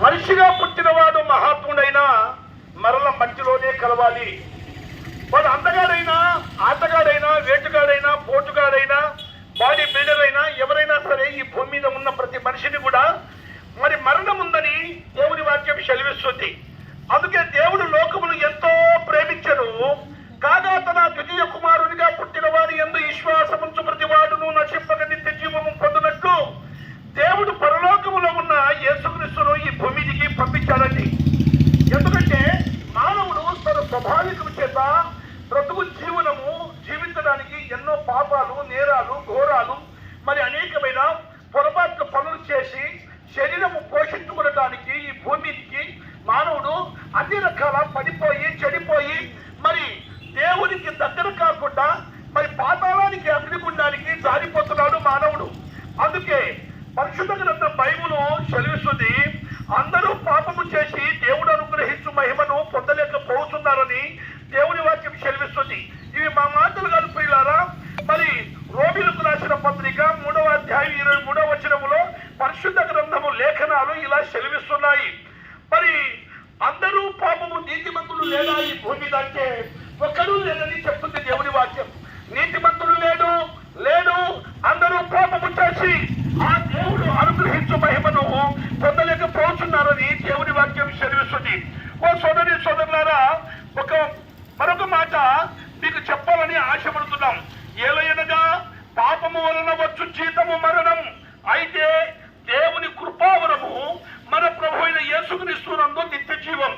మనిషిగా పుట్టినవాడు మహాత్ముడైనా మరల మట్టిలోనే కలవాలి. వాడు అందగాడైనా ఆటగాడైనా వేటగాడైనా పోటుగాడైనా బాడీ బిల్డర్ అయినా ఎవరైనా సరే ఈ భూమి మీద ఉన్న ప్రతి మనిషిని కూడా మరి మరణం ఉందని దేవుని వాక్యం సెలవిస్తుంది. అందుకే దేవుడు లోకమును ఎంతో ప్రేమించను. కాగా తన ద్వితీయ ఎన్నో పాపాలు నేరాలు ఘోరాలు మరి అనేకమైన పొరపాట్ల పనులు చేసి శరీరము పోషించుకోవడానికి ఈ భూమికి మానవుడు అన్ని రకాల పడిపోయి చెడిపోయి మరి దేవునికి దగ్గర కాకుండా మరి పాతాళానికి అగ్నిగుండానికి జారిపోతున్నాడు మానవుడు అందుకే పరిశుద్ధ గ్రంథం బైబులు సెలవిస్తుంది అందరూ పాపము చేసి దేవుడు అనుగ్రహించు మహిమను పొందలేకపోతున్నారని దేవుని వాక్యం సెలవిస్తుంది ఇవి మా మాటలు కాదు ప్రియులారా మరి రోమిలకు రాసిన పత్రిక మూడవ అధ్యాయం ఇరవై మూడవ వచనములో పరిశుద్ధ గ్రంథము లేఖనాలు ఇలా సెలవిస్తున్నాయి మరి అందరూ పాపము లేదా ఈ భూమి అంటే ఒకడు లేదని చెప్తుంది దేవుని వాక్యం. నీతిమంతులు లేడు లేడు అందరూ కోపము చేసి ఆ దేవుడు అనుగ్రహించు మహిమను పొందలేకపోతున్నారని దేవుని వాక్యం చదివిస్తుంది ఓ సోదరి సోదరులారా ఒక మరొక మాట మీకు చెప్పాలని ఆశపడుతున్నాం. ఏలయనగా పాపము వలన వచ్చు జీతము మరణం. అయితే దేవుని కృపావరము మన ప్రభు అయిన యేసుక్రీస్తునందు నిత్య జీవం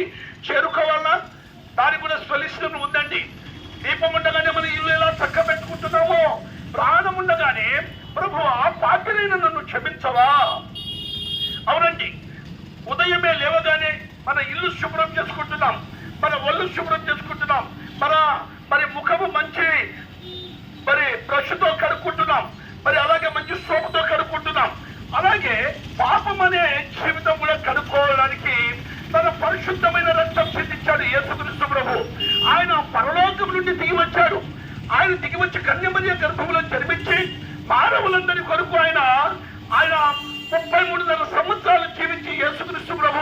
అగ్నిగుండానికి చేరుకోవాలా? దానికి కూడా స్వలిష్టం ఉందండి. దీపం ఉండగానే మన ఇల్లు ఎలా చక్క పెట్టుకుంటున్నామో? ప్రాణం ఉండగానే ప్రభు ఆ పాపినైన నన్ను క్షమించవా? అవునండి. ఉదయమే లేవగానే మన ఇల్లు శుభ్రం చేసుకుంటున్నాం. మన ఒళ్ళు శుభ్రం చేసుకుంటున్నాం. మన మరి ముఖము మంచి మరి బ్రష్తో కడుక్కుంటున్నాం. మరి అలాగే మంచి సోపుతో కడుక్కుంటున్నాం. అలాగే పాపం అనే జీవితం కూడా కడుక్కోవడానికి తన పరిశుద్ధమైన రక్తం చెందించాడు యేసుకృష్ణ ప్రభు. ఆయన పరలోకం నుండి దిగి వచ్చాడు. ఆయన దిగి వచ్చి కన్యమర్య గర్భంలో జన్మించి మానవులందరి కొరకు ఆయన ఆయన ముప్పై మూడున్నర సంవత్సరాలు జీవించి యేసుకృష్ణ ప్రభు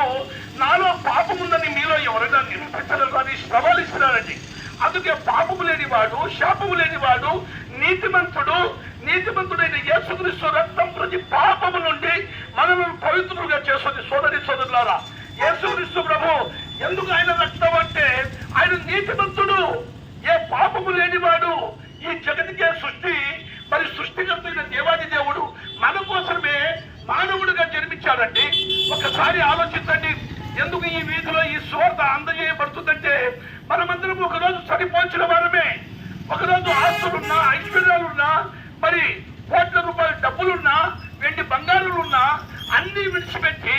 నాలో పాపం ఉందని మీలో ఎవరైనా నిరూపించడం కానీ సవాలిస్తున్నారండి. అందుకే పాపము లేనివాడు శాపము లేనివాడు నీతిమంతుడు నీతిమంతుడైన యేసుక్రీస్తు రక్తం ప్రతి పాపము నుండి మనల్ని పవిత్రులుగా చేస్తుంది. సోదరి సోదరులారా యేసుక్రీస్తు ప్రభు ఎందుకు ఆయన రక్తం అంటే ఆయన నీతిమంతుడు ఏ పాపము లేనివాడు ఈ జగతికే సృష్టి మరి సృష్టికర్తైన దేవాది దేవుడు మన కోసమే మానవుడిగా జన్మించాడండి. ఒకసారి ఆలోచించండి ఎందుకు ఈ వీధిలో ఈ శోత అందజేయబడుతుందంటే మనమందరం ఒకరోజు సరిపోల్చిన వారమే. ఒకరోజు ఆస్తులున్నా ఐశ్వర్యాలున్నా మరి కోట్ల రూపాయల డబ్బులున్నా వెండి బంగారులున్నా అన్ని విడిచిపెట్టి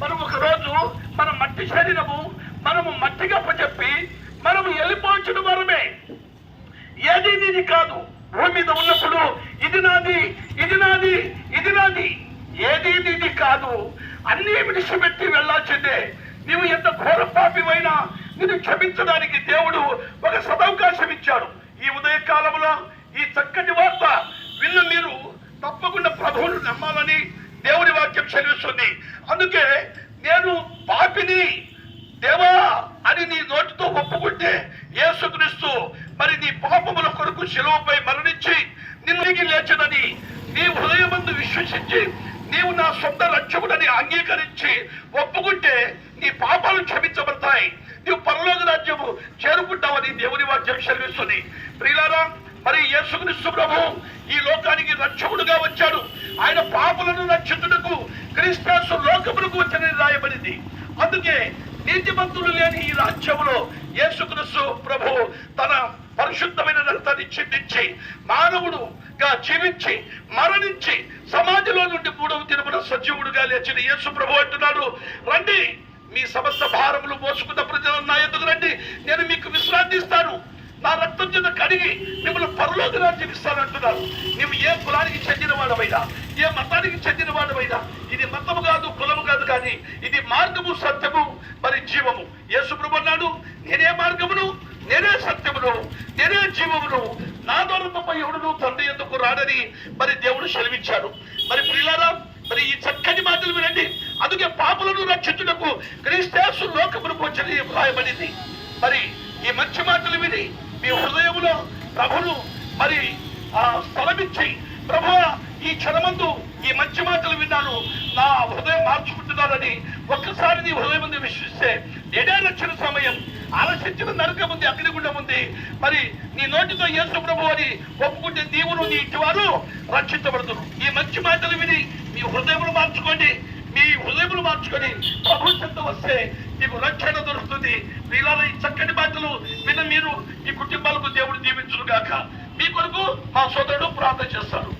మనం ఒకరోజు మన మట్టి శరీరము మనము మట్టిగా చెప్పి మనము వెళ్ళిపోవచ్చిన వారమే. ఏది నీది కాదు. భూమి మీద ఉన్నప్పుడు ఇది నాది ఇది నాది ఇది నాది. ఏది నీది కాదు. అన్ని విడిచిపెట్టి వెళ్ళాల్సిందే. నీవు ఎంత ఘోర పాపివైనా నిన్ను క్షమించడానికి దేవుడు ఒక సదవకాశం ఇచ్చాడు. ఈ ఉదయ కాలంలో ఈ చక్కటి వార్త విన్న మీరు తప్పకుండా ప్రభువును నమ్మాలని దేవుడి వాక్యం చదివిస్తుంది అందుకే నేను పాపిని దేవా అని నీ నోటితో ఒప్పుకుంటే యేసుక్రీస్తు మరి నీ పాపముల కొరకు శిలువపై మరణించి నిన్ను లేచనని నీ హృదయమందు విశ్వసించి నీవు నా సొంత రక్షకుడని అంగీకరించి ఒప్పుకుంటే నీ పాపాలు క్షమించబడతాయి. నీవు పరలోక రాజ్యము చేరుకుంటావని దేవుని వాక్యం సెలవిస్తుంది. ప్రియులారా మరి యేసుక్రీస్తు ప్రభు ఈ లోకానికి రక్షకుడుగా వచ్చాడు. ఆయన పాపులను రక్షించుటకు క్రీస్తాసు లోకములకు వచ్చనని రాయబడింది. అందుకే నీతిమంతులు లేని ఈ రాజ్యములో యేసుక్రీస్తు ప్రభు తన పరిశుద్ధమైన రక్తాన్ని చిందించి మానవుడుగా జీవించి మరణించి సమాజంలో నుండి మూడవ దినమున సజీవుడుగా లేచిన యేసు ప్రభు అంటున్నాడు. రండి మీ సమస్త భారములు మోసుకున్న ప్రజలు నా ఎందుకు రండి? నేను మీకు విశ్రాంతి ఇస్తాను నా రక్తం చేత కడిగి మిమ్మల్ని పరలోక రాజ్యం ఇస్తానంటున్నారు. నువ్వు ఏ కులానికి చెందిన వాడమైనా ఏ మతానికి చెందిన వాడమైనా ఇది మతము కాదు కులము కాదు కానీ ఇది మార్గము సత్యము మరి జీవము. ఏ అన్నాడు నేనే మార్గమును నేనే సత్యమును నేనే జీవమును. నా ద్వారా తప్ప ఎవడును తండ్రి ఎందుకు రాడని మరి దేవుడు సెలవిచ్చాడు. మరి ప్రియులారా అందుకే పాపులను రక్షించుటకు క్రీస్తాసు లోకమును వచ్చని వ్రాయబడింది మరి ఈ మంచి మాటలు విని మీ హృదయంలో ప్రభును మరి ఆ స్థలమిచ్చి ప్రభు ఈ క్షణమందు ఈ మంచి మాటలు విన్నాను. నా హృదయం మార్చుకుంటున్నానని ఒక్కసారి నీ హృదయం ముందు విశ్వసిస్తే నేనే రక్షణ సమయం. ఆలోచించిన నరకం ఉంది అగ్నిగుండం ఉంది. మరి నీ నోటితో యేసు ప్రభు అని ఒప్పుకుంటే నీవును నీ ఇంటివారు రక్షించబడుతున్నారు ఈ మంచి మాటలు విని మీ హృదయములు మార్చుకోండి. మీ హృదయములు మార్చుకొని ప్రభు వస్తే నీకు రక్షణ దొరుకుతుంది మీలో ఈ చక్కటి మాటలు విన్న మీరు మీ కుటుంబాలకు దేవుడు దీవించును గాక మీ కొరకు మా సోదరుడు ప్రార్థన చేస్తారు